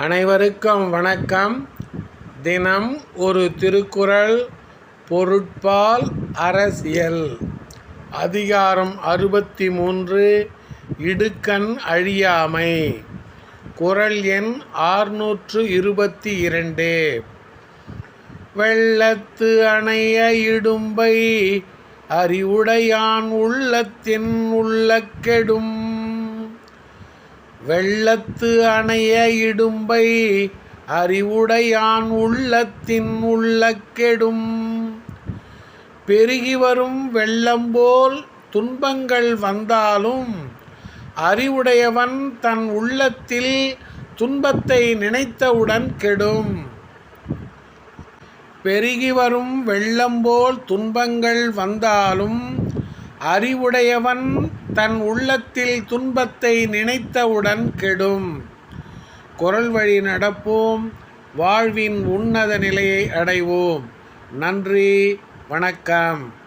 அனைவருக்கும் வணக்கம். தினம் ஒரு திருக்குறள் பொருட்பால் அரசியல். அதிகாரம் அறுபத்தி மூன்று இடுக்கண் அழியாமை. குறள் எண் ஆறுநூற்று இருபத்தி இரண்டு வெள்ளத்து அணைய இடும்பை அறிவுடையான் உள்ளத்தின் உள்ள கெடும் வெள்ளத்து அணைய இடும்பை அறிவுடையான் உள்ளத்தின் உள்ள கெடும். பெருகி வரும் வெள்ளம்போல் துன்பங்கள் வந்தாலும் அறிவுடையவன் தன் உள்ளத்தில் துன்பத்தை நினைத்தவுடன் கெடும். பெருகி வரும் வெள்ளம்போல் துன்பங்கள் வந்தாலும் அறிவுடையவன் தன் உள்ளத்தில் துன்பத்தை நினைத்தவுடன் கெடும். குரல் வழி நடப்போம் வாழ்வின் உன்னத நிலையை அடைவோம். நன்றி வணக்கம்.